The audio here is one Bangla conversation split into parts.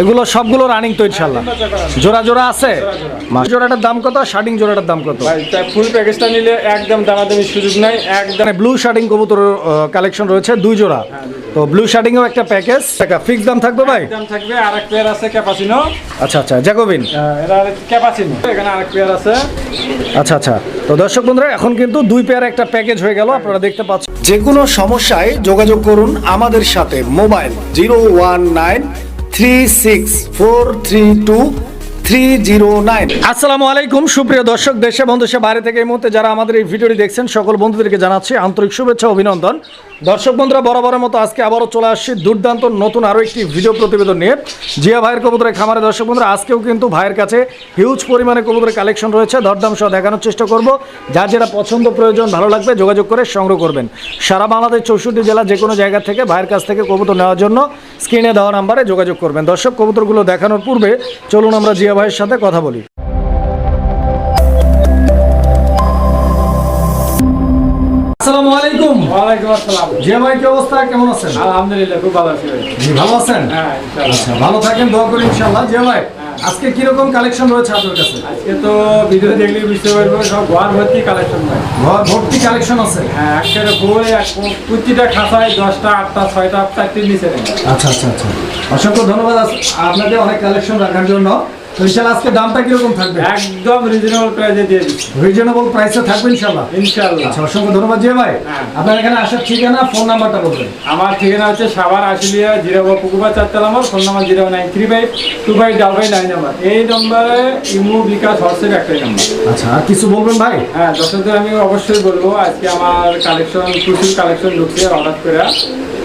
এগুলো সবগুলো রানিং তো ইনশাল্লাহ জোড়া জোড়া আছে? জোড়াটার দাম কত? শার্টিং জোড়াটার দাম কত? ভাই ফুল প্যাকেজটা নিলে একদম দামাদামি সুযোগ নাই একদম ব্লু শার্টিং কবুতর কালেকশন রয়েছে দুই জোড়া। তো ব্লু শার্টিং এও একটা প্যাকেজ টাকা ফিক্স দাম থাকবে ভাই? দাম থাকবে আরেক পেয়ার আছে ক্যাপাচিনো আচ্ছা আচ্ছা জ্যাকোবিন এরা এখানে আরেক পেয়ার আছে। আচ্ছা আচ্ছা। তো দর্শক বন্ধুরা এখন কিন্তু দুই পেয়ার একটা প্যাকেজ হয়ে গেল আপনারা দেখতে পাচ্ছেন। যে কোনো সমস্যায় যোগাযোগ করুন আমাদের সাথে mobile zero one nine three six four three two three zero nine আসসালামু আলাইকুম, সুপ্রিয় দর্শক, দেশে বন্ধু, সে বাইরে থেকে এই মুহূর্তে যারা আমাদের এই ভিডিওটি দেখছেন, সকল বন্ধুদেরকে জানাচ্ছি আন্তরিক শুভেচ্ছা, অভিনন্দন। দর্শক বন্ধুরা, বরাবরের মতো আজকে আবারও চলে আসছি দুর্দান্ত নতুন আরও একটি ভিডিও প্রতিবেদন নিয়ে। জিয়া ভাইয়ের কবুতরের খামারে, দর্শক বন্ধুরা, আজকেও কিন্তু ভাইয়ের কাছে হিউজ পরিমাণে কবুতরের কালেকশন রয়েছে। দরদাম সহ দেখানোর চেষ্টা করব। যার যেটা পছন্দ প্রয়োজন, ভালো লাগবে, যোগাযোগ করে সংগ্রহ করবেন। সারা বাংলাদেশ চৌষট্টি জেলা যে কোনো জায়গা থেকে ভাইয়ের কাছ থেকে কবুতর নেওয়ার জন্য স্ক্রিনে দেওয়া নাম্বারে যোগাযোগ করবেন। দর্শক, কবুতরগুলো দেখানোর পূর্বে চলুন আমরা জিয়া ভাইয়ের সাথে কথা বলি। আসসালামু আলাইকুম। ওয়ালাইকুম আসসালাম। জিয়া ভাই কি অবস্থা? কেমন আছেন? আলহামদুলিল্লাহ খুব ভালো আছি জি ভালো আছেন? হ্যাঁ ইনশাআল্লাহ। আচ্ছা ভালো থাকেন দোয়া করি ইনশাআল্লাহ। জিয়া ভাই আজকে কীরকম কালেকশন রয়েছে আপনার কাছে? আজকে তো ভিডিও দেখলে বুঝতে পারব সব ঘর ভর্তি কালেকশন ভাই। ঘর ভর্তি কালেকশন আছে? হ্যাঁ একেবারে বই প্রতিটা খাতায় দশটা আটটা ছয়টা চারটির নিচে নেই। আচ্ছা আচ্ছা আচ্ছা। অসংখ্য ধন্যবাদ আপনাদের অনেক কালেকশন রাখার জন্য। তো ইনশাল্লাহ আজকে দামটা কীরকম থাকবে? একদম রিজনেবল প্রাইসে দিয়ে দিচ্ছি। রিজনেবল প্রাইসে থাকবে ইনশাল্লাহ? ইনশাআল্লাহ আচ্ছা অসংখ্য ধন্যবাদ জিয়া ভাই। হ্যাঁ। আপনার এখানে আসার ঠিকানা ফোন নাম্বারটা বলবেন। আমার ঠিকানা হচ্ছে সাভার আশুলিয়া জিরো পুকুবা চারটা number phone number zero nine three five two five double five nine number. এই নম্বরে ইমো বিকাশ হোয়াটসঅ্যাপ একটাই নাম্বার। আচ্ছা আর কিছু বলবেন ভাই? হ্যাঁ দর্শকদের আমি অবশ্যই বলব আজকে আমার কালেকশন প্রচুর কালেকশন ঢুকছে অর্ডার করে।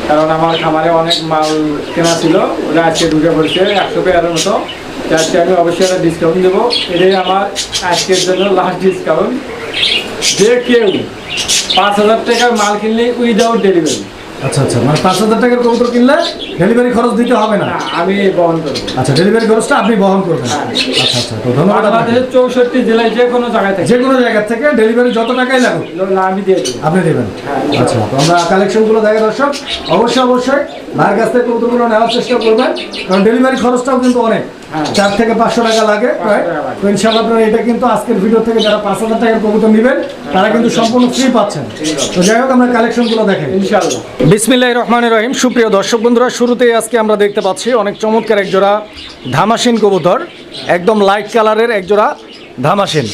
কারণ আমার খামারে অনেক মাল কেনা ছিল ওরা আজকে ঢুকে পড়ছে একশো পেয়ারের মতো। তো আজকে আমি অবশ্যই একটা ডিসকাউন্ট দেবো। এটাই আমার আজকের জন্য লাস্ট ডিসকাউন্ট যে কেউ পাঁচ হাজার টাকার মাল কিনলে উইদাউট ডেলিভারি আচ্ছা আচ্ছা মানে পাঁচ হাজার টাকার কবুতর কিনলে ডেলিভারি খরচ দিতে হবে না? আমি বহন করব। আচ্ছা ডেলিভারি খরচটা আপনি বহন করবেন। হ্যাঁ। আচ্ছা আচ্ছা তো ধন্যবাদ। বাংলাদেশের চৌষট্টি জেলায় যে কোনো জায়গায় থেকে। যে কোনো জায়গা থেকে ডেলিভারি যত টাকাই লাগুক না আমি দিয়ে দেবো। আপনি দেবেন। হ্যাঁ। আচ্ছা তো আমরা কালেকশনগুলো দেখা দর্শক অবশ্যই অবশ্যই ভাইয়ের কাছ থেকে কবুতরগুলো নেওয়ার চেষ্টা করবেন। কারণ ডেলিভারি খরচটাও কিন্তু অনেক। চার থেকে পাঁচশো টাকা লাগে তো আপনারা এটা কিন্তু আজকের ভিডিও থেকে যারা পাঁচ হাজার টাকার কবুতর নেবেন তারা কিন্তু সম্পূর্ণ ফ্রি পাচ্ছেন। তো যাই হোক আমরা কালেকশনগুলো দেখেন। ইনশাল্লাহ বিসমিল্লাহ রহমান রহিম। সুপ্রিয় দর্শক বন্ধুরা শুরুতেই আজকে আমরা দেখতে পাচ্ছি অনেক চমৎকার এক জোড়া ধামাসিন কবুতর। একদম লাইট কালারের এক জোড়া ধামাসিন।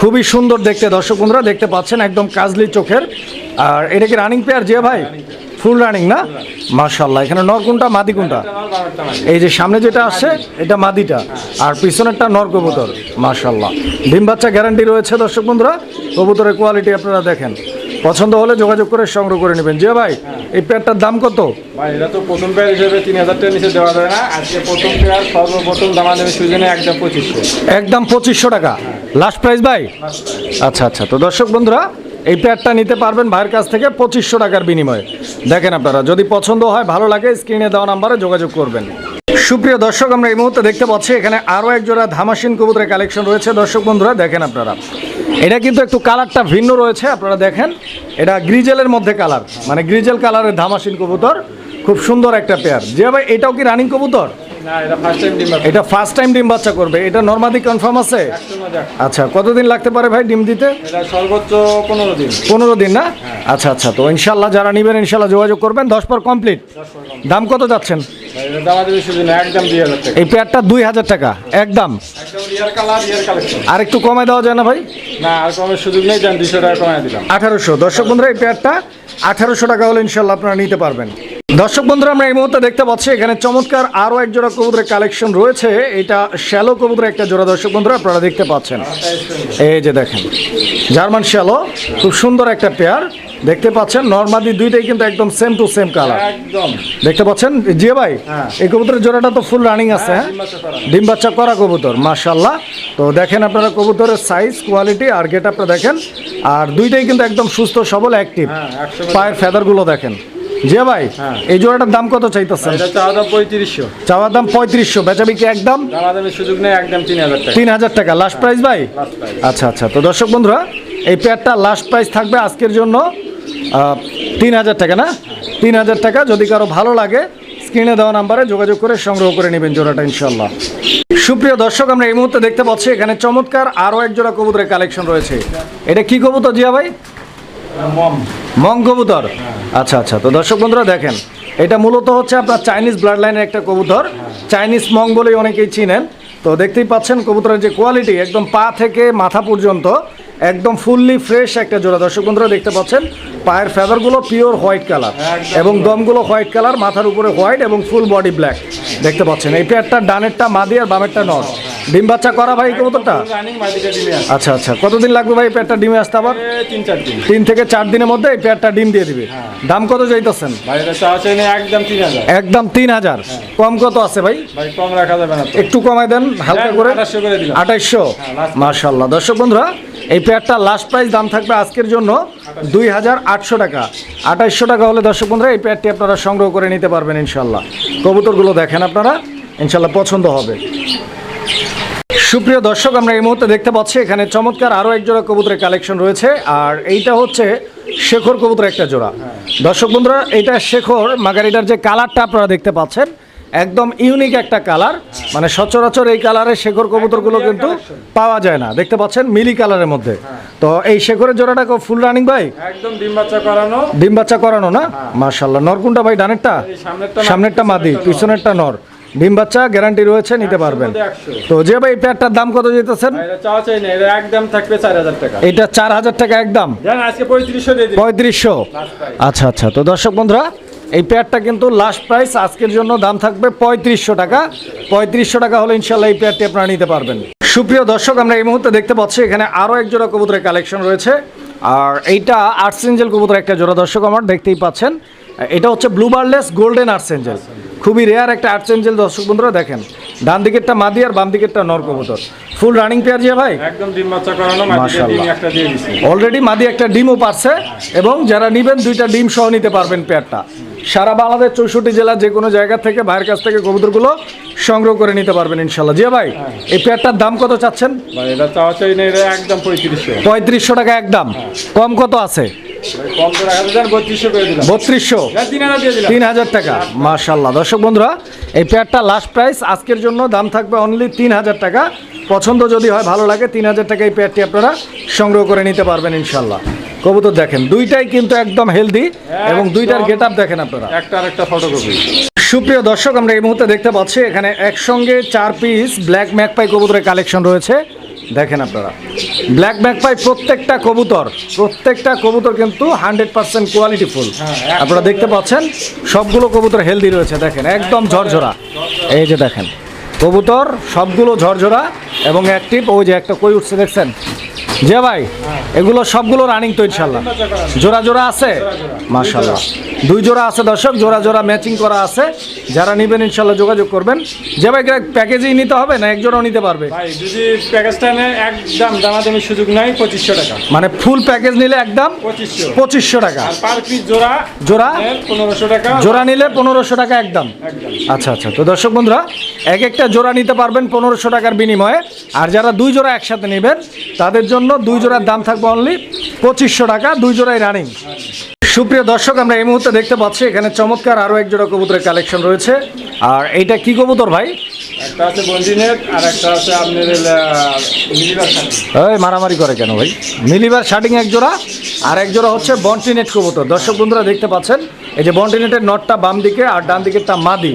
খুবই সুন্দর দেখতে দর্শক বন্ধুরা দেখতে পাচ্ছেন একদম কাজলি চোখের। আর এটা কি রানিং পেয়ার যে ভাই? ফুল রানিং না? মার্শাল্লাহ এখানে নর কোনটা মাদি কোনটা? এই যে সামনে যেটা আসছে এটা মাদিটা। আর পিছনেরটা নর কবুতর মার্শাল্লাহ ডিম বাচ্চা গ্যারান্টি রয়েছে দর্শক বন্ধুরা কবুতরের কোয়ালিটি আপনারা দেখেন। পছন্দ হলে যোগাযোগ করে সংগ্রহ করে নেবেন। যে ভাই এই পেয়ারটার দাম কত? ভাই এটা তো প্রথম পেয়ার হিসেবে তিন হাজার টাকার নিচে দেওয়া যায় না। আজকে প্রথম পেয়ার সর্বপ্রথম দামা দেবে সুজনে একদম পঁচিশশো। একদম পঁচিশশো টাকা। লাস্ট প্রাইস ভাই? আচ্ছা আচ্ছা। তো দর্শক বন্ধুরা এই পেয়ারটা নিতে পারবেন ভাইয়ের কাছ থেকে পঁচিশশো টাকার বিনিময়ে। দেখেন আপনারা, যদি পছন্দ হয়, ভালো লাগে স্ক্রিনে দেওয়া নাম্বারে যোগাযোগ করবেন। সুপ্রিয় দর্শক, আমরা এই মুহূর্তে দেখতে পাচ্ছি, এখানে আরও এক জোড়া ধামাসিন কবুতরের কালেকশন রয়েছে। দর্শক বন্ধুরা, দেখেন আপনারা। এটা কিন্তু একটু কালারটা ভিন্ন রয়েছে, আপনারা দেখেন। এটা গ্রিজেলের মধ্যে কালার মানে গ্রিজেল কালারের ধামাসিন কবুতর, খুব সুন্দর একটা পেয়ার যে ভাই, এটাও কি রানিং কবুতর? এটা ফার্স্ট টাইম ডিম বাচ্চা। করবে এটা নর্মাদি কনফার্ম আছে? আচ্ছা কতদিন লাগতে পারে ভাই ডিম দিতে? সর্বোচ্চ পনেরো দিন। পনেরো দিন না? আচ্ছা আচ্ছা তো ইনশাল্লাহ যারা নেবেন ইনশাল্লাহ যোগাযোগ করবেন। দশ পর কমপ্লিট দাম কত যাচ্ছেন? এই পেয়ারটা দুই হাজার টাকা একদম। আর একটু কমায় দেওয়া যায় না ভাই? না আর কমের সুযোগ নেই দুশো টাকা কমায় দিলাম। আঠারোশো। দর্শক বন্ধুরা এই পেয়ারটা আঠারোশো টাকা হলে ইনশাল্লাহ আপনারা নিতে পারবেন। দর্শক বন্ধুরা আমরা এই মুহূর্তে দেখতে পাচ্ছি এখানে চমৎকার আরও এক জোড়া কবুতরের কালেকশন রয়েছে। এটা শ্যালো কবুতরের একটা জোড়া দর্শক বন্ধুরা আপনারা দেখতে পাচ্ছেন। এই যে দেখেন জার্মান শ্যালো খুব সুন্দর একটা পেয়ার। দেখতে পাচ্ছেন নর্মাদি দুইটাই কিন্তু একদম সেম টু সেম কালার একদম। দেখতে পাচ্ছেন? জিয়া ভাই হ্যাঁ। এই কবুতরের জোড়াটা তো ফুল রানিং আছে হ্যাঁ? ডিম বাচ্চা করা। কবুতর মাশাল্লাহ তো দেখেন আপনারা কবুতরের সাইজ কোয়ালিটি আর গেট আপটা দেখেন। আর দুইটাই কিন্তু একদম সুস্থ সবল অ্যাক্টিভ পায়ের ফেদারগুলো দেখেন। জিয়া ভাই হ্যাঁ। এই জোড়াটার দাম কত চাইতেছেন? চাওয়া দাম পঁয়ত্রিশশো। চাওয়ার দাম পঁয়ত্রিশশো একদম? সুযোগ নেই একদম তিন হাজার টাকা। তিন হাজার টাকা লাস্ট প্রাইস ভাই? আচ্ছা আচ্ছা তো দর্শক বন্ধুরা এই পেয়ারটা লাস্ট প্রাইস থাকবে আজকের জন্য তিন হাজার টাকা না? তিন হাজার টাকা যদি কারও ভালো লাগে স্ক্রিনে দেওয়া নাম্বারে যোগাযোগ করে সংগ্রহ করে নেবেন জোড়াটা ইনশাল্লাহ সুপ্রিয় দর্শক আমরা এই মুহূর্তে দেখতে পাচ্ছি এখানে চমৎকার আরও এক জোড়া কবুতরের কালেকশন রয়েছে। এটা কি কবুতর জিয়া ভাই? মম। মং কবুতর? আচ্ছা আচ্ছা। তো দর্শক বন্ধুরা দেখেন এটা মূলত হচ্ছে আপনার চাইনিজ ব্লাড লাইনের একটা কবুতর। চাইনিজ মং বলেই অনেকেই চিনেন। তো দেখতেই পাচ্ছেন কবুতরের যে কোয়ালিটি একদম পা থেকে মাথা পর্যন্ত একদম ফুললি ফ্রেশ একটা জোড়া। দর্শক বন্ধুরা দেখতে পাচ্ছেন পায়ের ফেদারগুলো পিওর হোয়াইট কালার এবং দমগুলো হোয়াইট কালার মাথার উপরে হোয়াইট এবং ফুল বডি ব্ল্যাক দেখতে পাচ্ছেন এই পেয়ারটা ডানেরটা মাদি আর বামেরটা নর। ডিম বাচ্চা করা ভাই কবুতরটা? আছে। আচ্ছা আচ্ছা। কতদিন লাগবে ভাই এই পেয়ারটা ডিমে আসতে আবার? তিন চার দিন। তিন থেকে চার দিনের মধ্যে এই পেয়ারটা ডিম দিয়ে দিবে। দাম কত চাইতেছেন? ভাই এটা চাওয়া চাই না একদম তিন হাজার। হাজার। কম কত আছে ভাই? কম রাখা যাবে না একটু কমাই দেন হালকা করে। আঠাশশো করে আঠাইশশো মার্শাল্লাহ দর্শক বন্ধুরা এই পেয়ারটা লাস্ট প্রাইস দাম থাকবে আজকের জন্য দুই হাজার আটশো টাকা। আঠাইশশো টাকা হলে দর্শক বন্ধুরা এই পেয়ারটি আপনারা সংগ্রহ করে নিতে পারবেন ইনশাল্লাহ কবুতরগুলো দেখেন আপনারা। ইনশাল্লাহ পছন্দ হবে। সুপ্রিয় দর্শক আমরা এই মুহূর্তে দেখতে পাচ্ছি এখানে চমৎকার আরও এক জোড়া কবুতরের কালেকশন রয়েছে আর এইটা হচ্ছে শেখর কবুতর একটা জোড়া। দর্শক বন্ধুরা এইটা শেখর মাগারিটার যে কালারটা আপনারা দেখতে পাচ্ছেন একদম ইউনিক একটা কালার। মানে সচরাচর এই কালারের শেখর কবুতরগুলো কিন্তু পাওয়া যায় না। দেখতে পাচ্ছেন মিলি কালারের মধ্যে। তো এই শেখরের জোড়াটা ফুল রানিং ভাই? একদম ডিম বাচ্চা করানো। ডিম বাচ্চা করানো না? মার্শাল্লাহ নরকুনটা ভাই ডানেরটা? সামনেরটা মাদি পিছনেরটা নর। ডিম বাচ্চা গ্যারান্টি রয়েছে নিতে পারবেন। তো যে ভাই এই পেয়ারটার দাম কত যেতেছেন একদম থাকবে চার হাজার টাকা। এটা চার হাজার টাকা একদম। পঁয়ত্রিশশো আচ্ছা আচ্ছা। তো দর্শক বন্ধুরা এই পেয়ারটা কিন্তু লাস্ট প্রাইস আজকের জন্য দাম থাকবে পঁয়ত্রিশশো টাকা। পঁয়ত্রিশশো টাকা হলে ইনশাল্লাহ এই পেয়ারটি আপনারা নিতে পারবেন। সুপ্রিয় দর্শক আমরা এই মুহূর্তে দেখতে পাচ্ছি এখানে আরও এক জোড়া কবুতরের কালেকশন রয়েছে। আর এইটা আর্টসেঞ্জেল কবুতর একটা জোড়া দর্শক আমার দেখতেই পাচ্ছেন। এটা হচ্ছে ব্লু বার্লেস গোল্ডেন আর্টসেঞ্জেল খুবই রেয়ার একটা আর্টসেঞ্জেল দর্শক বন্ধুরা দেখেন। ডান দিকেরটা মাদি আর বাম দিকেরটা নর কবুতর। ফুল রানিং পেয়ার যে ভাই? একদম ডিম বাচ্চা করানো মাটিতে একটা দিয়ে দিছি। অলরেডি মাদি একটা ডিমও পারছে এবং যারা নিবেন দুইটা ডিম সহ নিতে পারবেন পেয়ারটা সারা বাংলাদেশ চৌষট্টি জেলার যে কোনো জায়গা থেকে ভাইয়ের কাছ থেকে কবুতরগুলো সংগ্রহ করে নিতে পারবেন ইনশাল্লাহ জিয়া ভাই এই পেয়ারটার দাম কত চাচ্ছেন? পঁয়ত্রিশশো টাকা একদম। কম কত আছে? বত্রিশশো। তিন হাজার টাকা। মাশাল্লাহ দর্শক বন্ধুরা এই পেয়ারটা লাস্ট প্রাইস আজকের জন্য দাম থাকবে অনলি তিন হাজার টাকা। পছন্দ যদি হয় ভালো লাগে তিন হাজার টাকা এই পেয়ারটি আপনারা সংগ্রহ করে নিতে পারবেন ইনশাল্লাহ কবুতর দেখেন দুইটাই কিন্তু একদম হেলদি এবং দুইটার গেট আপ দেখেন আপনারা। একটা আর একটা ফটোকপি সুপ্রিয় দর্শক আমরা এই মুহূর্তে দেখতে পাচ্ছি এখানে একসঙ্গে চার পিস ব্ল্যাক ম্যাকপাই কবুতরের কালেকশন রয়েছে। দেখেন আপনারা। ব্ল্যাক ম্যাকপাই প্রত্যেকটা কবুতর প্রত্যেকটা কবুতর কিন্তু হান্ড্রেড পার্সেন্ট কোয়ালিটি ফুল আপনারা দেখতে পাচ্ছেন সবগুলো কবুতর হেলদি রয়েছে দেখেন একদম ঝরঝরা। এই যে দেখেন কবুতর সবগুলো ঝরঝরা এবং অ্যাক্টিভ ওই যে একটা কই উঠছে দেখছেন? যে ভাই এগুলো সবগুলো রানিং তো ইনশাল্লাহ জোড়া জোড়া আছে? মাশাল্লাহ দুই জোড়া আছে দর্শক জোড়া জোড়া ম্যাচিং করা আছে। যারা নেবেন ইনশাল্লাহ যোগাযোগ করবেন। যে ভাই প্যাকেজেই নিতে হবে না এক জোড়াও নিতে পারবে? ভাই যদি প্যাকেজটা নেয় একদম দামাদামি সুযোগ নাই পঁচিশশো টাকা। মানে ফুল প্যাকেজ নিলে একদম পঁচিশশো। পঁচিশশো টাকা। পার পিস জোড়া জোড়া? পনেরোশো টাকা। জোড়া নিলে পনেরোশো টাকা একদম। একদম। আচ্ছা আচ্ছা। তো দর্শক বন্ধুরা এক একটা জোড়া নিতে পারবেন পনেরোশো টাকার বিনিময়ে। আর যারা দুই জোড়া একসাথে নেবেন তাদের জন্য দুই জোড়ার দাম থাকবে অনলি পঁচিশশো টাকা দুই জোড়াই রানিং সুপ্রিয় দর্শক আমরা এই মুহূর্তে দেখতে পাচ্ছি এখানে চমৎকার আরও এক জোড়া কবুতরের কালেকশন রয়েছে। আর এইটা কি কবুতর ভাই? একটা আছে বন্দিনেট আর একটা আছে আপনার মিলিবার এই মারামারি করে কেন ভাই? মিলিবার শার্টিং এক জোড়া আর এক জোড়া হচ্ছে বন্টিনেট কবুতর। দর্শক বন্ধুরা দেখতে পাচ্ছেন এই যে বন্টিনেটের নটটা বাম দিকে আর ডান দিকেরটা মাদি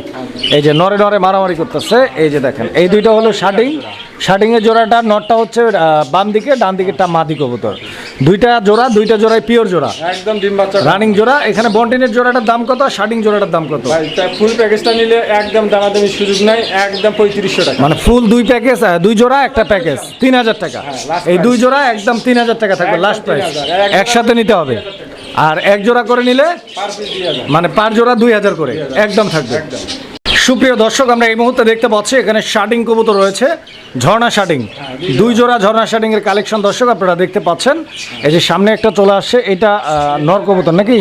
এই যে নরে নরে মারামারি করতেছে। এই যে দেখেন এই দুইটা হলো শার্টিং শার্টিং এর জোড়াটা নটটা হচ্ছে বাম দিকে ডান দিকেরটা মাদি কবুতর। দুইটা জোড়া দুইটা জোড়াই পিওর জোড়া। একদম ডিম বাচ্চা রানিং জোড়া এখানে বন্টিনের জোড়াটার দাম কত শার্টিং জোড়াটার দাম কত? ফুল প্যাকেজটা নিলে একদম দামাদামি সুযোগ নাই একদম পঁয়ত্রিশশো টাকা। মানে ফুল দুই প্যাকেজ দুই জোড়া একটা প্যাকেজ তিন হাজার টাকা। এই দুই জোড়া একদম তিন হাজার টাকা থাকবে লাস্ট প্রাইস একসাথে নিতে হবে। আর এক জোড়া করে নিলে মানে পার জোড়া দুই হাজার করে একদম থাকবে। সুপ্রিয় দর্শক আমরা এই মুহূর্তে দেখতে পাচ্ছি এখানে শার্টিং কবুতর রয়েছে। ঝর্ণা শার্টিং দুই জোড়া ঝর্ণা শার্টিং এর কালেকশন দর্শক আপনারা দেখতে পাচ্ছেন। এই যে সামনে একটা চলে আসছে এটা নর কবুতর নাকি?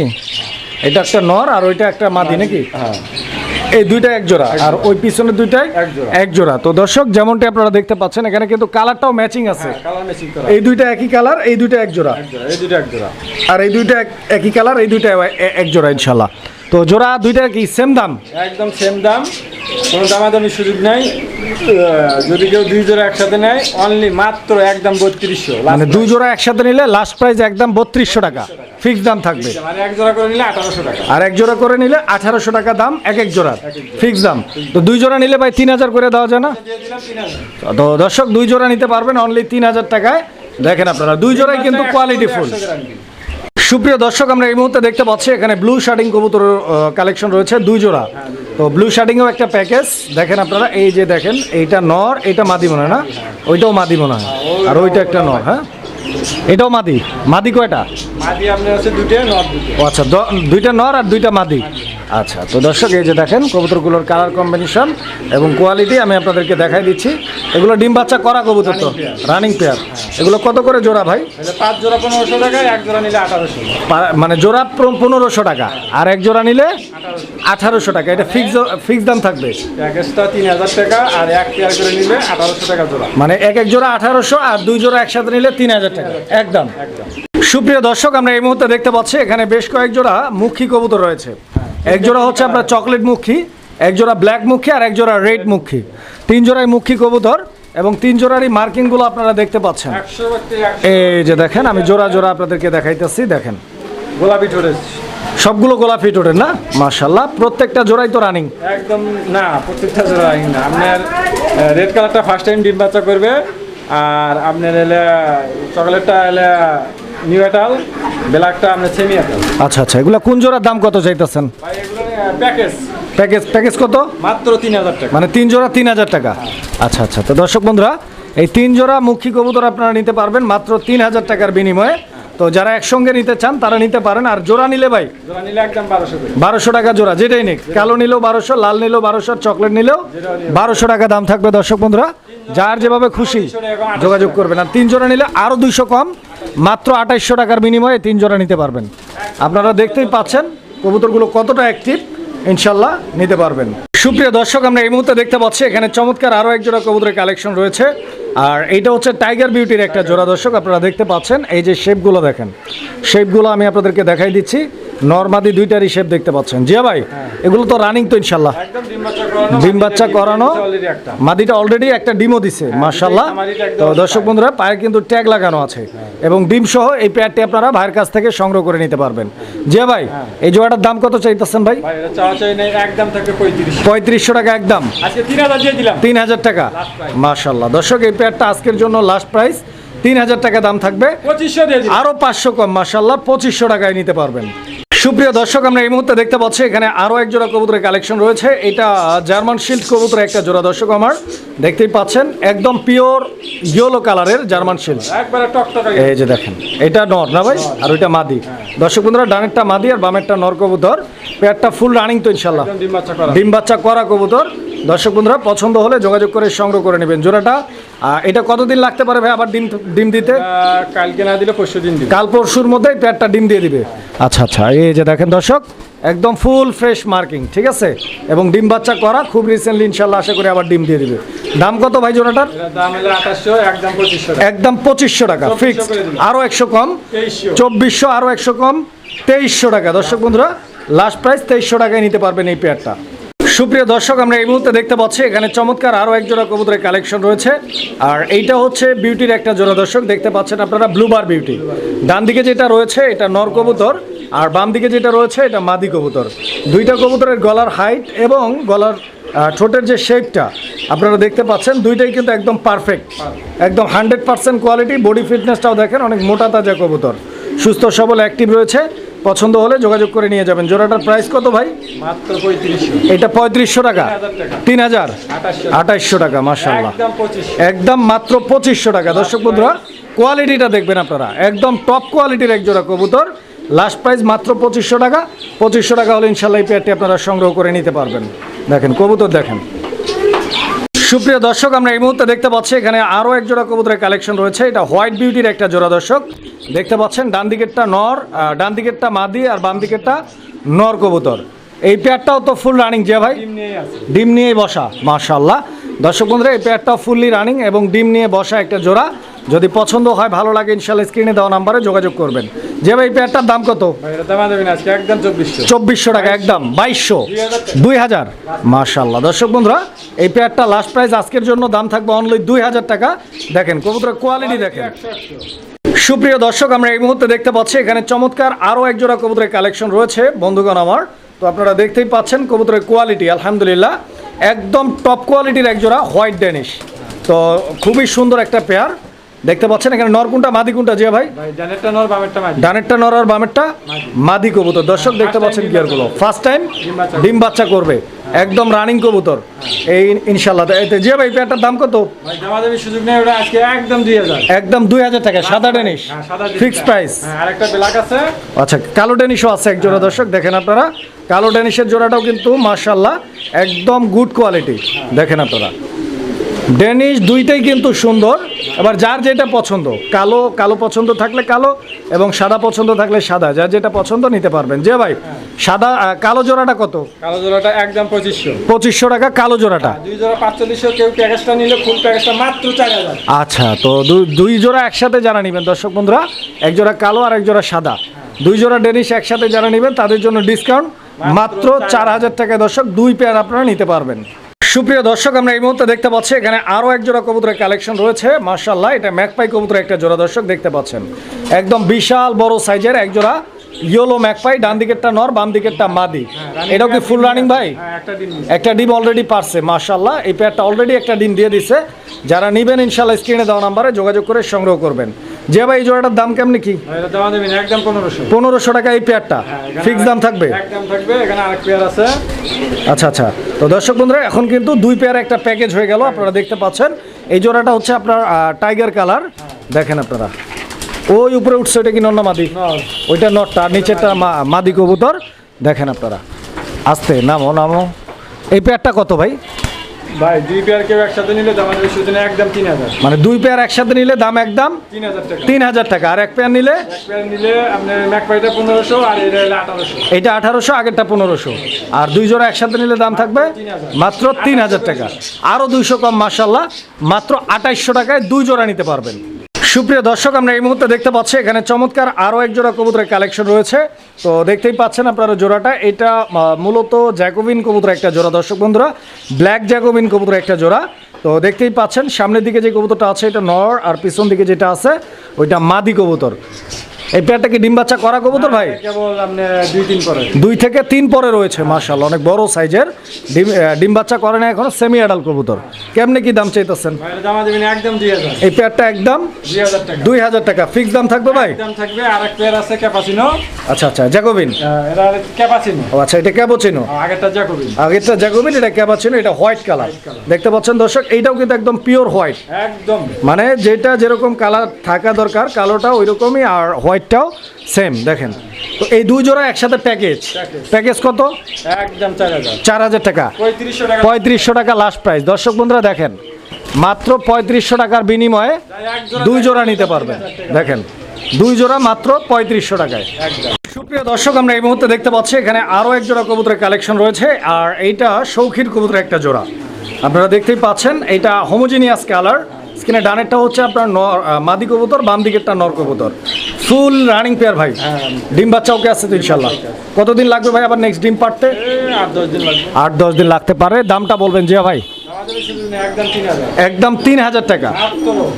এটা একটা নর আর ওইটা একটা মাদি নাকি? এই দুইটা এক জোড়া আর ওই পিছনে দুইটাই এক জোড়া। তো দর্শক যেমনটি আপনারা দেখতে পাচ্ছেন এখানে কিন্তু কালারটাও ম্যাচিং আছে। এই দুইটা একই কালার এই দুইটা এক জোড়া। এই দুটো এক জোড়া। আর এই দুইটা এক- একই কালার এই দুইটা এক জোড়া ইনশাল্লাহ তো জোড়া দুইটা কি সেম দাম? একদম সেম দাম। কোনো দামাদামি সুযোগ নাই। যদি কেউ দুই জোড়া একসাথে নেয় অনলি মাত্র একদম বত্রিশশো। মানে দুই জোড়া একসাথে নিলে লাস্ট প্রাইস একদম বত্রিশশো টাকা। ফিক্স দাম থাকবে। মানে এক জোড়া করে নিলে আঠারোশো টাকা। আর এক জোড়া করে নিলে আঠারোশো টাকা দাম এক এক জোড়ার ফিক্স দাম। তো দুই জোড়া নিলে ভাই তিন হাজার করে দেওয়া যায় না? তো দর্শক দুই জোড়া নিতে পারবেন অনলি তিন হাজার টাকায়। দেখেন আপনারা দুই জোড়াই কিন্তু কোয়ালিটি ফুল। সুপ্রিয় দর্শক আমরা এই মুহূর্তে দেখতে পাচ্ছি এখানে ব্লু শার্টিং কবুতর কালেকশন রয়েছে দুই জোড়া। তো ব্লু শার্টিংও একটা প্যাকেজ দেখেন আপনারা এই যে দেখেন এইটা নর এটা মাদি মনে হয় না? ওইটাও মাদি মনে হয়। আর ওইটা একটা নর হ্যাঁ? এটাও মাদি। মাদি কয়টা? মাদি আপনার আছে দুইটা নর ও আচ্ছা দুইটা নর আর দুইটা মাদি। আচ্ছা তো দর্শক এই যে দেখেন কবুতরগুলোর কালার কম্বিনেশন এবং কোয়ালিটি আমি আপনাদেরকে দেখাই দিচ্ছি। এগুলো ডিম বাচ্চা করা কবুতর তো? রানিং পেয়ার এগুলো কত করে জোড়া ভাই? পাঁচ জোড়া পনেরোশো টাকা এক জোড়া নিলে আঠারোশো। মানে জোড়া পনেরোশো টাকা আর এক জোড়া নিলে আঠারোশো টাকা। এটা ফিক্স ফিক্স দাম থাকবে? তিন হাজার টাকা আর এক পেয়ার করে নিলে আঠারোশো টাকা জোড়া। মানে এক এক জোড়া আঠারোশো আর দুই জোড়া একসাথে নিলে তিন হাজার টাকা। একদম। একদম। সুপ্রিয় দর্শক আমরা এই মুহূর্তে দেখতে পাচ্ছি এখানে বেশ কয়েক জোড়া মুখী কবুতর রয়েছে। এক জোড়া হচ্ছে আপনার চকলেট মুখী এক জোড়া ব্ল্যাক মুখী আর এক জোড়া রেড মুখী। তিন জোড়াই মুখী কবুতর এবং তিন জোড়ারই মার্কিংগুলো আপনারা দেখতে পাচ্ছেন। এই যে দেখেন আমি জোড়া জোড়া আপনাদেরকে দেখাইতেছি দেখেন। গোলাপি ঠোঁটের সবগুলো গোলাপি টোটের না? মার্শাল্লাহ প্রত্যেকটা জোড়াই তো রানিং একদম না প্রত্যেকটা জোড়া এই না। আপনার রেড কালারটা ফার্স্ট টাইম ডিম বাচ্চা করবে আর আপনার এলে চকলেটটা এলে নিউ এটাল ব্ল্যাকটা আপনার সেমি এটাল আচ্ছা আচ্ছা এগুলো কোন জোড়ার দাম কত চাইতেছেন? ভাই এগুলো প্যাকেজ প্যাকেজ প্যাকেজ কত? মাত্র তিন হাজার টাকা। মানে তিন জোড়া তিন হাজার টাকা। আচ্ছা আচ্ছা তো দর্শক বন্ধুরা এই তিন জোড়া মুখী কবুতর আপনারা নিতে পারবেন মাত্র তিন হাজার টাকার বিনিময়ে। তো যারা একসঙ্গে নিতে চান তারা নিতে পারেন। আর জোড়া নিলে ভাই? জোড়া নিলে একদম বারোশো বারোশো টাকা জোড়া যেটাই নিক। কালো নিলেও বারোশো লাল নিলেও বারোশো চকলেট নিলেও বারোশো টাকা দাম থাকবে দর্শক বন্ধুরা। যার যেভাবে খুশি যোগাযোগ করবেন। আর তিন জোড়া নিলে আরও দুইশো কম। মাত্র আঠাইশশো টাকার বিনিময়ে তিন জোড়া নিতে পারবেন। আপনারা দেখতেই পাচ্ছেন, কবুতরগুলো কতটা অ্যাক্টিভ ইনশাল্লাহ নিতে পারবেন। সুপ্রিয় দর্শক, আমরা এই মুহূর্তে দেখতে পাচ্ছি, এখানে চমৎকার আরও এক জোড়া কবুতরের কালেকশন রয়েছে। আর এইটা হচ্ছে টাইগার বিউটির একটা জোড়া দর্শক, আপনারা দেখতে পাচ্ছেন, এই যে শেপগুলো দেখেন। শেপগুলো আমি আপনাদেরকে দেখাই দিচ্ছি। নর্মাদি দুইটারই হিসেব দেখতে পাচ্ছেন। জিয়া ভাই এগুলো তো রানিং তো ইনশাল্লাহ ডিম বাচ্চা করানো মাদিটা অলরেডি একটা। ডিমও দিছে মার্শাল্লাহ তো দর্শক বন্ধুরা পায়ে কিন্তু ট্যাগ লাগানো আছে। এবং ডিম সহ এই প্যাডটি আপনারা ভাইয়ের কাছ থেকে সংগ্রহ করে নিতে পারবেন। জিয়া ভাই এই জোড়াটার দাম কত চাইতেছেন ভাই? পঁয়ত্রিশশো। টাকা একদম তিন হাজার টাকা। মার্শাল্লাহ দর্শক এই প্যাডটা আজকের জন্য লাস্ট প্রাইস তিন হাজার টাকা দাম থাকবে। আরও পাঁচশো কম মার্শাল্লাহ পঁচিশশো টাকায় নিতে পারবেন। সুপ্রিয় দর্শক আমরা এই মুহূর্তে দেখতে পাচ্ছি এখানে আরও এক জোড়া কবুতরের কালেকশন রয়েছে। এটা জার্মান শিল্ড কবুতরের একটা জোড়া দর্শক আমার দেখতেই পাচ্ছেন একদম পিওর ইয়েলো কালারের জার্মান শিল্ড এই যে দেখেন এটা নর না ভাই? আর ওইটা মাদি। দর্শক বন্ধুরা ডানেরটা মাদি আর বামেরটা নর কবুতর। পেয়ারটা ফুল রানিং তো ইনশাল্লাহ ডিম বাচ্চা করা। কবুতর। দর্শক বন্ধুরা পছন্দ হলে যোগাযোগ করে সংগ্রহ করে নেবেন জোড়াটা। এটা কতদিন লাগতে পারে ভাই আবার ডিম ডিম দিতে? কালকে না দিলে পরশু দিন দিবে। কাল পরশুর মধ্যেই পেয়ারটা ডিম দিয়ে দিবে। আচ্ছা আচ্ছা এই যে দেখেন দর্শক একদম ফুল ফ্রেশ মার্কিং ঠিক আছে? এবং ডিম বাচ্চা করা খুব রিসেন্টলি ইনশাল্লাহ আশা করি আবার ডিম দিয়ে দিবে। দাম কত ভাই জোড়াটার? একদম পঁচিশশো টাকা। একদম পঁচিশশো টাকা 2400 ফিক্স আরও একশো কম? চব্বিশশো আরও একশো কম? তেইশশো টাকা। দর্শক বন্ধুরা লাস্ট প্রাইস তেইশশো টাকায় নিতে পারবেন এই পেয়ারটা সুপ্রিয় দর্শক, আমরা এই মুহূর্তে দেখতে পাচ্ছি, এখানে চমৎকার আরও এক জোড়া কবুতরের কালেকশন রয়েছে। আর এইটা হচ্ছে বিউটির একটা জোড়া দর্শক, দেখতে পাচ্ছেন আপনারা ব্লুবার বিউটি ডান দিকে যেটা রয়েছে, এটা নর কবুতর, আর বাম দিকে যেটা রয়েছে, এটা মাদি কবুতর। দুইটা কবুতরের গলার হাইট এবং গলার ঠোঁটের যে শেপটা আপনারা দেখতে পাচ্ছেন, দুইটাই কিন্তু একদম পারফেক্ট একদম হান্ড্রেড পার্সেন্ট কোয়ালিটি বডি ফিটনেসটাও দেখেন, অনেক মোটা তাজা কবুতর। সুস্থ, সবল অ্যাক্টিভ রয়েছে। পছন্দ হলে যোগাযোগ করে নিয়ে যাবেন। জোড়াটার প্রাইস কত ভাই? মাত্র পঁয়ত্রিশশো। এটা পঁয়ত্রিশশো টাকা। তিন হাজার আঠাশশো। আঠাইশশো টাকা একদম একদম মাত্র পঁচিশশো টাকা। দর্শক বন্ধুরা কোয়ালিটিটা দেখবেন আপনারা। একদম টপ কোয়ালিটির এক জোড়া কবুতর। লাস্ট প্রাইস মাত্র পঁচিশশো টাকা। পঁচিশশো টাকা হলে ইনশাল্লাহ এই পেয়ারটি আপনারা সংগ্রহ করে নিতে পারবেন। দেখেন কবুতর দেখেন। সুপ্রিয় দর্শক আমরা এই মুহূর্তে দেখতে পাচ্ছি এখানে আরও এক জোড়া কবুতরের কালেকশন রয়েছে। এটা হোয়াইট বিউটির একটা জোড়া দর্শক। দেখতে পাচ্ছেন ডান দিকেরটা নর ডান দিকেরটা মাদি আর বাম দিকেরটা নর কবুতর। এই পেয়ারটাও তো ফুল রানিং যে ভাই? ডিম নিয়েই বসা মার্শাল্লাহ দর্শক বন্ধুরা এই পেয়ারটাও ফুললি রানিং এবং ডিম নিয়ে বসা একটা জোড়া। যদি পছন্দ হয় ভালো লাগে ইনশাল্লাহ স্ক্রিনে দেওয়া নাম্বারে যোগাযোগ করবেন। যে ভাই পেয়ারটার দাম কত? চব্বিশশো। টাকা একদম। বাইশশো। দুই হাজার। দুই দর্শক বন্ধুরা এই পেয়ারটা লাস্ট প্রাইস আজকের জন্য দাম থাকবে অনলি দুই হাজার টাকা। দেখেন কবুতরের কোয়ালিটি দেখেন। সুপ্রিয় দর্শক আমরা এই মুহূর্তে দেখতে পাচ্ছি এখানে চমৎকার আরও এক জোড়া কবুতরের কালেকশন রয়েছে। বন্ধুগণ আমার তো আপনারা দেখতেই পাচ্ছেন কবুতরের কোয়ালিটি আলহামদুলিল্লাহ। একদম টপ কোয়ালিটির এক জোড়া হোয়াইট ড্যানিশ তো খুবই সুন্দর একটা পেয়ার দেখতে পাচ্ছেন এখানে নরকুনটা মাদি কোনটা যে ভাই? ডানেরটা নর বামেরটা মাঝি ডানেরটা নর আর বামেরটা মাদি। কবুতর। দর্শক দেখতে পাচ্ছেন গিয়ারগুলো ফার্স্ট টাইম ডিম বাচ্চা। করবে। একদম রানিং কবুতর। এই ইনশাল্লাহ এতে যে ভাই পেয়ারটার দাম কত? ভাই দামা দেবী সুযোগ নেই ওটা আজকে একদম দুই হাজার। একদম দুই হাজার টাকা সাদা ডেনিশ। হ্যাঁ, ফিক্সড প্রাইস হ্যাঁ আরেকটা ব্ল্যাক আছে। আচ্ছা কালো ডেনিশও আছে এক জোড়া দর্শক দেখেন আপনারা। কালো ডেনিশের জোড়াটাও কিন্তু মার্শাল্লাহ একদম গুড কোয়ালিটি দেখেন আপনারা। ডেনিশ দুইটাই কিন্তু সুন্দর। এবার যার যেটা পছন্দ কালো কালো পছন্দ থাকলে কালো এবং সাদা পছন্দ থাকলে সাদা যার যেটা পছন্দ নিতে পারবেন। যে ভাই সাদা কালো জোড়াটা কত? কালো জোড়াটা একদম পঁচিশশো। পঁচিশশো টাকা কালো জোড়াটা। দুই জোড়া পাঁচচল্লিশশো কেউ প্যাকেজটা নিলে ফুল প্যাকেজটা মাত্র চার হাজার। আচ্ছা তো দুই জোড়া একসাথে যারা নেবেন দর্শক বন্ধুরা এক জোড়া কালো আর এক জোড়া সাদা। দুই জোড়া ডেনিশ একসাথে যারা নেবেন তাদের জন্য ডিসকাউন্ট মাত্র চার হাজার। টাকায় দর্শক দুই পেয়ার আপনারা নিতে পারবেন। সুপ্রিয় দর্শক আমরা এই মুহূর্তে দেখতে পাচ্ছি এখানে আরও এক জোড়া কবুতরের কালেকশন রয়েছে। মার্শাল্লাহ এটা ম্যাকপাই কবুতরের একটা জোড়া দর্শক দেখতে পাচ্ছেন। একদম বিশাল বড় সাইজের এক জোড়া ইয়েলো ম্যাকপাই ডান দিকেরটা নর বাম দিকেরটা মাদি। এটাও কি ফুল রানিং ভাই? হ্যাঁ একটা ডিম অলরেডি পারছে মাশাল্লাহ এই পেয়ারটা অলরেডি একটা ডিম দিয়ে দিছে। যারা নিবেন ইনশাল্লাহ স্ক্রিনে দেওয়া নাম্বারে যোগাযোগ করে সংগ্রহ করবেন। যে ভাই এই জোড়াটার দাম কেমনি কি? পনেরোশো। টাকা এই পেয়ারটা হ্যাঁ, ফিক্স দাম থাকবে? আচ্ছা আচ্ছা। তো দর্শক বন্ধুরা এখন কিন্তু দুই পেয়ার একটা প্যাকেজ হয়ে গেল আপনারা দেখতে পাচ্ছেন। এই জোড়াটা হচ্ছে আপনার টাইগার কালার দেখেন আপনারা। ওই উপরে উঠছে ওইটা কি নন্না মাদি? ওইটা নটটা নিচেরটা মাদি কবুতর। দেখেন আপনারা। আস্তে নামো নামো। এই পেয়ারটা কত ভাই? ভাই দুই পেয়ার কেউ একসাথে নিলে দাম আসবে সুযোগ একদম তিন হাজার। মানে দুই পেয়ার একসাথে নিলে দাম একদম তিন হাজার টাকা। তিন হাজার টাকা। আর এক পেয়ার নিলে? এক পেয়ার নিলে আপনার ম্যাকপাইটা পনেরোশো আর এটা হলে আঠারোশো। এটা আঠারোশো আগেরটা পনেরোশো। আর দুই জোড়া একসাথে নিলে দাম থাকবে মাত্র তিন হাজার টাকা। আরও দুইশো কম মাসাল্লাহ মাত্র আঠাইশশো টাকায় দুই জোড়া নিতে পারবেন। সুপ্রিয় দর্শক, আমরা এই মুহূর্তে দেখতে পাচ্ছি এখানে চমৎকার আরও এক জোড়া কবুতরের কালেকশন রয়েছে। তো দেখতেই পাচ্ছেন আপনারা জোড়াটা। এটা মূলত জ্যাকোবিন কবুতর একটা জোড়া দর্শক বন্ধুরা। ব্ল্যাক জ্যাকোবিন কবুতর একটা জোড়া। তো দেখতেই পাচ্ছেন, সামনের দিকে যে কবুতরটা আছে, এটা নর, আর পিছন দিকে যেটা আছে, ওইটা মাদি কবুতর। এই পেয়ারটা কি ডিম বাচ্চা করা কবুতর ভাই? কেবল দুই তিন পরে। দুই থেকে তিন পরে রয়েছে মার্শাল অনেক বড় সাইজের। ডিম ডিম বাচ্চা করে না এখনও সেমি অ্যাডাল কবুতর। কেমনে কি দাম চাইতেছেন? একদম এই পেয়ারটা একদম দুই হাজার টাকা। ফিক্স দাম থাকবে ভাই? থাকবে। আর এক পেয়ার আছে ক্যাপাচিনো আচ্ছা আচ্ছা জ্যাকোবিন এটা ক্যাপাচিনো ও আচ্ছা এটা ক্যাবোচিনো আগেরটা জ্যাকোবিন আগেরটা জ্যাকোবিন এটা ক্যাবোচিনো এটা হোয়াইট কালার দেখতে পাচ্ছেন দর্শক এইটাও কিন্তু একদম পিওর হোয়াইট একদম। মানে যেটা যেরকম কালার থাকা দরকার কালোটা ওই রকমই আর হোয়াইটটাও সেম দেখেন। তো এই দুই জোড়া একসাথে প্যাকেজ। প্যাকেজ কত? একদম চার হাজার। টাকা। পঁয়ত্রিশশো টাকা। লাস্ট প্রাইস দর্শক বন্ধুরা দেখেন মাত্র পঁয়ত্রিশশো টাকার বিনিময়ে দুই জোড়া নিতে পারবেন। দেখেন দুই জোড়া মাত্র পঁয়ত্রিশশো টাকায়। সুপ্রিয় দর্শক আমরা এই মুহূর্তে দেখতে পাচ্ছি এখানে আরও এক জোড়া কবুতরের কালেকশন রয়েছে আর এইটা শৌখিন কবুতরের একটা জোড়া। আপনারা দেখতেই পাচ্ছেন এটা হোমোজিনিয়াস কালার স্কিনে ডানেরটা হচ্ছে আপনার মাদি কবুতর বাম দিকেরটা নর কবুতর। ফুল রানিং পেয়ার ভাই। ডিম বাচ্চা ওকে আছে তো ইনশাল্লাহ। কতদিন লাগবে ভাই আবার নেক্সট ডিম পারতে আট দশ দিন লাগতে পারে। দামটা বলবেন জিয়া ভাই। একদম তিন হাজার। টাকা।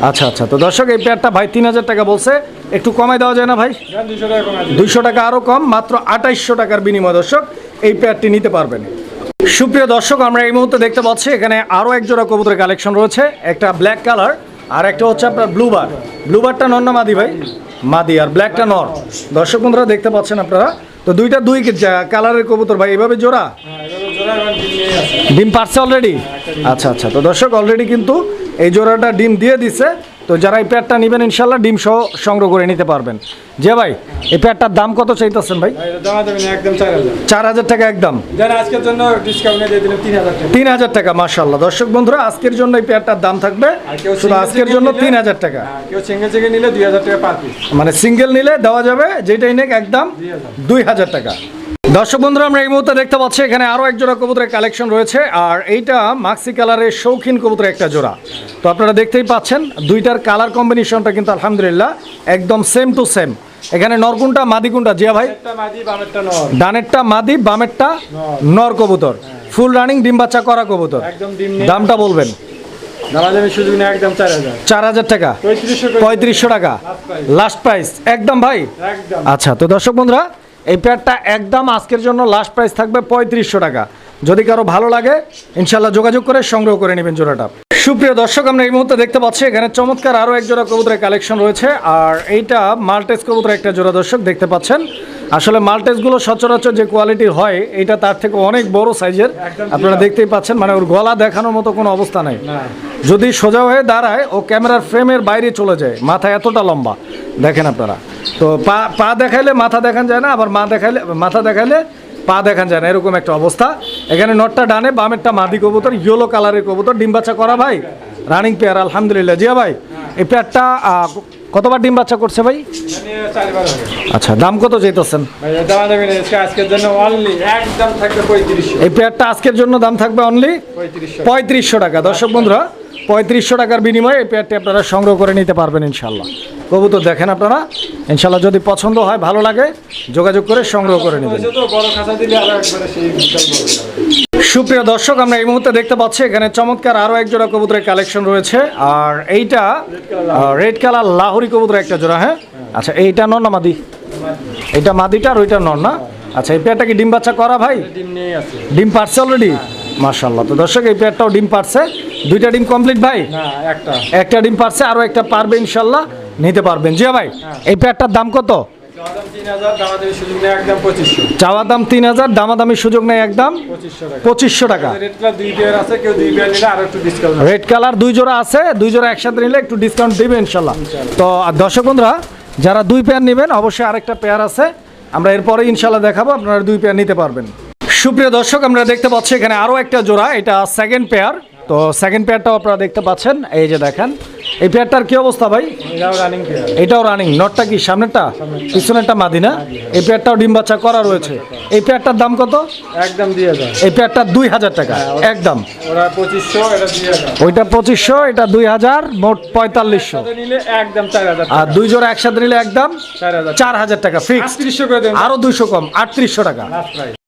আচ্ছা আচ্ছা। তো দর্শক এই পেয়ারটা ভাই তিন হাজার টাকা বলছে। একটু কমাই দেওয়া যায় না ভাই? দুইশো টাকা আরও কম মাত্র আঠাইশশো টাকার বিনিময় দর্শক এই পেয়ারটি নিতে পারবেন। সুপ্রিয় দর্শক, আমরা এই মুহূর্তে দেখতে পাচ্ছি এখানে আরও এক জোড়া কবুতরের কালেকশন রয়েছে। একটা ব্ল্যাক কালার আর একটা হচ্ছে আপনার ব্লুবার ব্লুবারটা নর না মাদি ভাই? মাদি, আর ব্ল্যাকটা নর। দর্শক বন্ধুরা, দেখতে পাচ্ছেন আপনারা? তো দুইটা দুই কালারের কবুতর ভাই, এভাবে জোড়া? ডিম পারছে অলরেডি আচ্ছা আচ্ছা। তো দর্শক অলরেডি কিন্তু এই জোড়াটা ডিম দিয়ে দিছে। তো যারা এই প্যাডটা নেবেন ইনশাল্লাহ ডিম সহ সংগ্রহ করে নিতে পারবেন। যে ভাই এই প্যাডটার দাম কত চাইতেছেন ভাই? চার হাজার। টাকা একদম। আজকের জন্য তিন হাজার টাকা। মার্শাল্লাহ দর্শক বন্ধুরা আজকের জন্য এই প্যাডটার দাম থাকবে কেউ শুধু আজকের জন্য তিন হাজার টাকা। হ্যাঁ, কেউ সিঙ্গেল সিঙ্গেল নিলে দুই হাজার টাকা মানে সিঙ্গেল নিলে দেওয়া যাবে যেটাই নেক একদম দুই হাজার টাকা। দর্শক বন্ধুরা আমরা এই মুহূর্তে দেখতে পাচ্ছি এখানে আরও এক জোড়া কবুতরের কালেকশন রয়েছে আর এইটা মাক্সি কালারের শৌখিন কবুতরের একটা জোড়া। তো আপনারা দেখতেই পাচ্ছেন দুইটার কালার কম্বিনেশনটা কিন্তু আলহামদুলিল্লাহ একদম সেম টু সেম এখানে নরকুনটা মাদি কোনটা জিয়া ভাই? ডানেরটা মাদি বামেরটা নর কবুতর। ফুল রানিং ডিম বাচ্চা করা কবুতর। দামটা বলবেন? চার হাজার। টাকা? পঁয়ত্রিশশো পঁয়ত্রিশশো টাকা। লাস্ট প্রাইস একদম ভাই? আচ্ছা তো দর্শক বন্ধুরা এই প্যাডটা একদম আজকের জন্য লাস্ট প্রাইস থাকবে পঁয়ত্রিশশো টাকা। যদি কারও ভালো লাগে ইনশাল্লাহ যোগাযোগ করে সংগ্রহ করে নেবেন জোড়াটা। সুপ্রিয় দর্শক, আমরা এই মুহূর্তে দেখতে পাচ্ছি, এখানে চমৎকার আরও এক জোড়া কবুতরের কালেকশন রয়েছে। আর এইটা মাল্টেস কবুতরের একটা জোড়া দর্শক দেখতে পাচ্ছেন। আসলে মাল্টেসগুলো সচরাচর যে কোয়ালিটির হয় এটা তার থেকে অনেক বড় সাইজের আপনারা দেখতেই পাচ্ছেন মানে ওর গলা দেখানোর মতো কোনো অবস্থা নাই। যদি সোজা হয়ে দাঁড়ায় ও ক্যামেরার ফ্রেমের বাইরে চলে যায়। মাথা এতটা লম্বা। দেখেন আপনারা। তো পা পা দেখাইলে মাথা দেখান যায় না আবার মা দেখাইলে মাথা দেখাইলে পা দেখান যায় না। এরকম একটা অবস্থা। এখানে নটটা ডানে বামেরটা মাদি কবুতর ইয়েলো কালারের কবুতর। ডিম বাচ্চা করা ভাই। রানিং পেয়ার আলহামদুলিল্লাহ। জিয়া ভাই এই পেয়ারটা কতবার ডিম বাচ্চা করছে ভাই? আচ্ছা দাম কত যেতেছেন এই পেয়ারটা আজকের জন্য দাম থাকবে অনলি পঁয়ত্রিশশো। পঁয়ত্রিশশো টাকা। দর্শক বন্ধুরা পঁয়ত্রিশশো টাকার বিনিময়ে এই পেয়ারটি আপনারা সংগ্রহ করে নিতে পারবেন ইনশাল্লাহ কবুতর দেখেন আপনারা। ইনশাল্লাহ যদি পছন্দ হয় ভালো লাগে যোগাযোগ করে সংগ্রহ করে নেবেন। সুপ্রিয় দর্শক আমরা এই মুহূর্তে দেখতে পাচ্ছি এখানে চমৎকার আরও এক জোড়া কবুতরের কালেকশন রয়েছে। আর এইটা রেড কালার লাহোরি কবুতরের একটা জোড়া হ্যাঁ? আচ্ছা এইটা নর না মাদি? এইটা মাদিটা আর ওইটা নর না? আচ্ছা এই পেয়ারটা কি ডিম বাচ্চা করা ভাই? ডিম পারছে অলরেডি মার্শাল্লাহ তো দর্শক এই পেয়ারটাও ডিম পারছে। দুইটা ডিম কমপ্লিট ভাই? একটা। একটা ডিম পারছে আরও একটা পারবে ইনশাল্লাহ নিতে পারবেন। জিয়া ভাই এই পেয়ারটার দাম কত? চাওয়া দাম তিন হাজার দামাদামি সুযোগ নেই একদম। পঁচিশশো টাকা। রেড কালার দুই জোড়া আছে দুই জোড়া একসাথে নিলে একটু ডিসকাউন্ট দিবে ইনশাল্লাহ। তো দর্শক বন্ধুরা যারা দুই পেয়ার নেবেন অবশ্যই আরেকটা পেয়ার আছে। আমরা এরপরে ইনশাল্লাহ দেখাবো আপনারা দুই পেয়ার নিতে পারবেন। সুপ্রিয় দর্শক আমরা দেখতে পাচ্ছি এখানে আরও একটা জোড়া এটা সেকেন্ড পেয়ার তো সেকেন্ড পেয়ারটাও আপনারা দেখতে পাচ্ছেন এই যে দেখেন এই পেয়ারটার কি অবস্থা ভাই? এটাও রানিং নটটা কি? সামনেরটা? পিছনেরটা মাদিনা এই পেয়ারটাও ডিম বাচ্চা করা রয়েছে। এই পেয়ারটার দাম কত? একদম দুই হাজার। এই পেয়ারটা দুই হাজার টাকা একদম। দুই হাজার। ওইটা পঁচিশশো এটা দুই হাজার মোট পঁয়তাল্লিশশো। একদম আর দুই জোড়া একসাথে নিলে একদম চার হাজার টাকা। ফিক্স আরও দুইশো কম আটত্রিশশো টাকা।